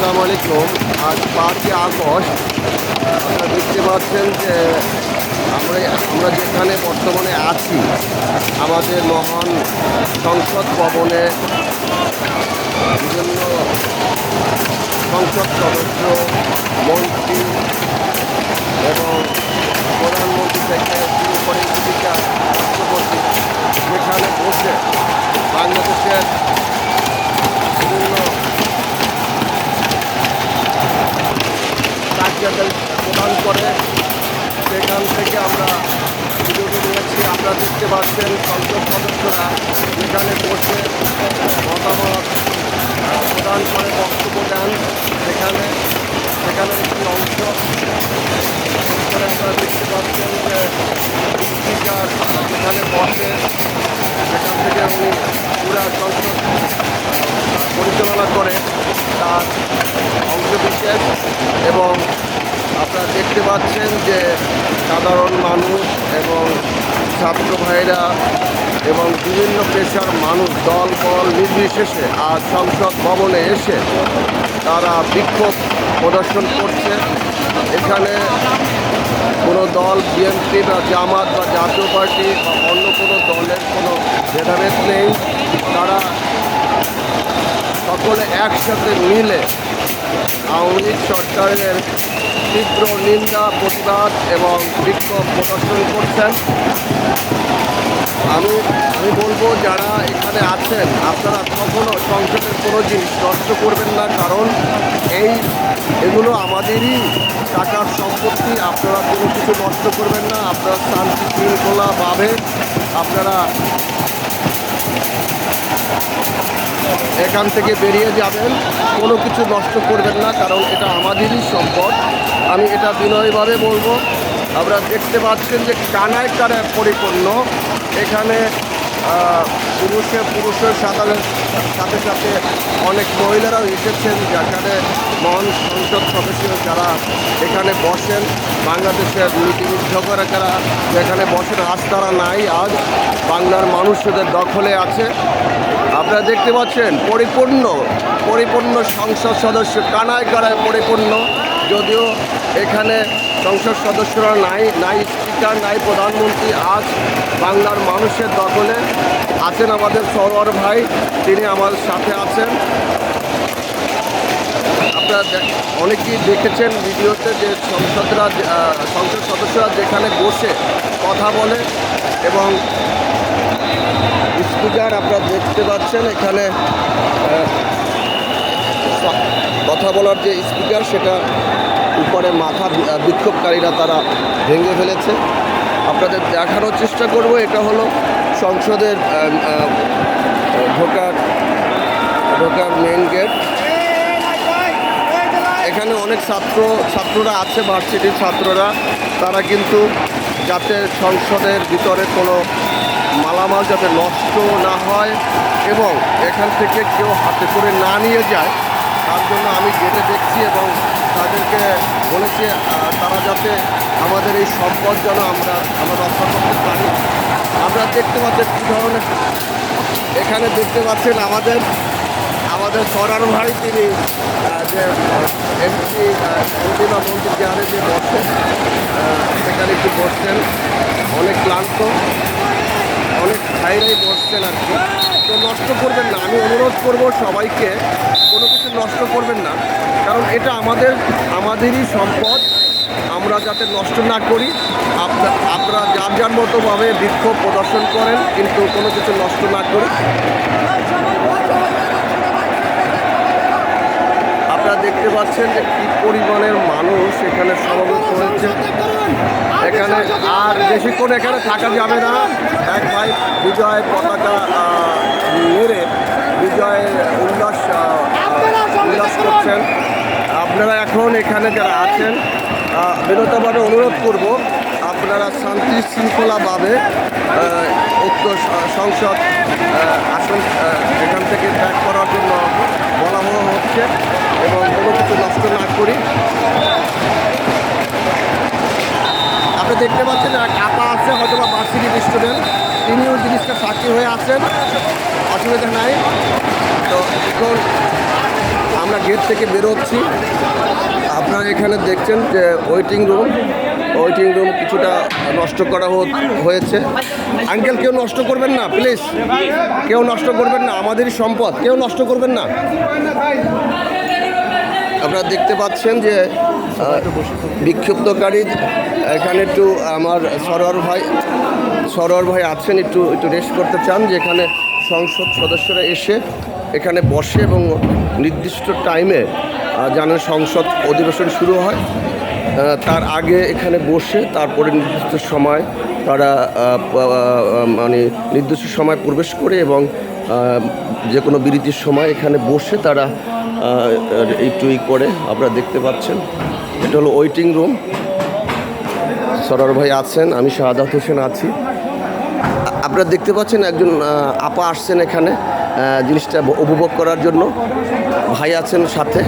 আসসালামু আলাইকুম। আজ পাঁচই আগস্ট। আপনারা দেখতে পাচ্ছেন যে আমরা আমরা যেখানে বর্তমানে আছি, আমাদের মহান সংসদ ভবনে বিভিন্ন সংসদ সদস্য, মন্ত্রী এবং প্রধানমন্ত্রী থেকে শুরু করে কার্যালয় প্রদান করে। সেখান থেকে আমরা ভিডিওটি নিয়েছি আপনারা দেখতে পাচ্ছেন সংসদ সদস্যরা যেখানে বসে মতামত প্রদান করে বক্তব্য পাচ্ছেন যে সাধারণ মানুষ এবং ছাত্র ভাইরা এবং বিভিন্ন পেশার মানুষ দল, বল, নির্বিশেষে আজ সংসদ ভবনে এসে তারা বিক্ষোভ প্রদর্শন করছে। এখানে কোনো দল, বিএনপি বা জামাত বা জাতীয় পার্টি বা অন্য কোনো দলের কোনো ভেদাভেদ নেই। তারা সকলে একসাথে মিলে আওয়ামী লীগ সরকারের তীব্র নিন্দা, প্রতিবাদ এবং বিক্ষোভ প্রদর্শন করছেন। আমি আমি বলব যারা এখানে আছেন, আপনারা কখনো সংসদের কোনো জিনিস নষ্ট করবেন না, কারণ এই, এগুলো আমাদেরই টাকার সম্পত্তি, আপনারা কোনো কিছু নষ্ট করবেন না, আপনারা শান্তি শৃঙ্খলাভাবে আপনারা এখান থেকে বেরিয়ে যাবেন। কোনো কিছু নষ্ট করবেন না, কারণ এটা আমাদেরই সম্পদ। আমি এটা বিনয়ভাবে বলব। আপনারা দেখতে পাচ্ছেন যে কানায় কানায় পরিপূর্ণ। এখানে পুরুষে পুরুষের সাথে সাথে সাথে অনেক মহিলারাও এসেছেন, যেখানে মহান সংসদ সদস্য যারা এখানে বসেন, বাংলাদেশের নীতি নির্ধারকেরা যেখানে বসেন আজ তারা নাই আজ। বাংলার মানুষদের দখলে আছে। আপনারা দেখতে পাচ্ছেন, পরিপূর্ণ পরিপূর্ণ সংসদ সদস্য কানায় কানায় পরিপূর্ণ। যদিও এখানে সংসদ সদস্যরা নাই নাই স্পিকার, নাই প্রধানমন্ত্রী, আজ বাংলার মানুষের দখলে আছেন আমাদের সরোয়ার ভাই, তিনি আমার সাথে আছেন। আপনারা অনেকেই দেখেছেন ভিডিওতে যে সংসদরা সংসদ সদস্যরা যেখানে বসে কথা বলে এবং স্পিকার আপনারা দেখতে পাচ্ছেন, এখানে কথা বলার যে স্পিকার, সেটা উপরে মাথা বিক্ষোভকারীরা তারা ভেঙে ফেলেছে। আপনাদের দেখানোর চেষ্টা করব, এটা হলো সংসদের ঢোকার ঢোকার মেন গেট এখানে অনেক ছাত্র, ছাত্ররা আছে ভার্সিটির ছাত্ররা। তারা কিন্তু যাতে সংসদের ভিতরে কোনো মালামাল যাতে নষ্ট না হয় এবং এখান থেকে কেউ হাতে করে না নিয়ে যায়, তার জন্য আমি গেটে দেখছি এবং তাদেরকে বলেছি তারা যাতে আমাদের এই সম্পদ যেন আমরা আমরা রক্ষা করতে পারি। আমরা দেখতে পাচ্ছেন কী ধরনের এখানে দেখতে পাচ্ছেন আমাদের আমাদের সরার ভাই তিনি যে এমপি এমপি বা মন্ত্রী চেয়ারে যে বসছেন সেখানে একটু বসছেন। অনেক ক্লান্ত। ভাইরাই বসছেন আর কি। তো নষ্ট করবেন না। আমি অনুরোধ করব সবাইকে, কোনো কিছু নষ্ট করবেন না। কারণ এটা আমাদের, আমাদেরই সম্পদ। আমরা যাতে নষ্ট না করি, আপনা- আপনারা যার যার মতোভাবে বিক্ষোভ প্রদর্শন করেন, কিন্তু কোনো কিছু নষ্ট না করি। আপনারা দেখতে পাচ্ছেন যে কী পরিমাণের মানুষ এখানে সমবেত হয়েছে। এখানে আর বেশিক্ষণ এখানে থাকা যাবে না। এক ভাই বিজয় পতাকা নেড়ে বিজয়ের উল্লাস উল্লাস করছেন। আপনারা এখন এখানে যারা আছেন বিনতভাবে অনুরোধ করব, আপনারা শান্তি শৃঙ্খলাভাবে উক্ত সংসদ আসন এখান থেকে ত্যাগ করার জন্য বলা হচ্ছে এবং কোনো কিছু নষ্ট না করি। দেখতে পাচ্ছেন এক আপা আছে হয়তো বা ভার্সিটির স্টুডেন্ট তিনিও জিনিসটা সাক্ষী হয়ে আছেন। অসুবিধা নাই। তো এখন আমরা গেট থেকে বেরোচ্ছি আপনারা এখানে দেখছেন যে ওয়েটিং রুম ওয়েটিং রুম কিছুটা নষ্ট করা হয়েছে। আঙ্কেল, কেউ নষ্ট করবেন না প্লিজ কেউ নষ্ট করবেন না, আমাদেরই সম্পদ। কেউ নষ্ট করবেন না। আপনারা দেখতে পাচ্ছেন যে বিক্ষুব্ধকারী, এখানে একটু আমার সরোয়ার ভাই সরোয়ার ভাই আছেন, একটু একটু রেস্ট করতে চান যে এখানে সংসদ সদস্যরা এসে এখানে বসে এবং নির্দিষ্ট টাইমে যেন সংসদ অধিবেশন শুরু হয়। তার আগে এখানে বসে, তারপরে নির্দিষ্ট সময় তারা মানে নির্দিষ্ট সময় প্রবেশ করে এবং যে কোনো বিরতির সময় এখানে বসে তারা একটু ই করে আপনারা দেখতে পাচ্ছেন। এটা হলো ওয়েটিং রুম সরার ভাই আছেন, আমি শাহাদাত হোসেন আছি। আপনারা দেখতে পাচ্ছেন একজন আপা আসছেন এখানে জিনিসটা উপভোগ করার জন্য। ভাই আছেন সাথে।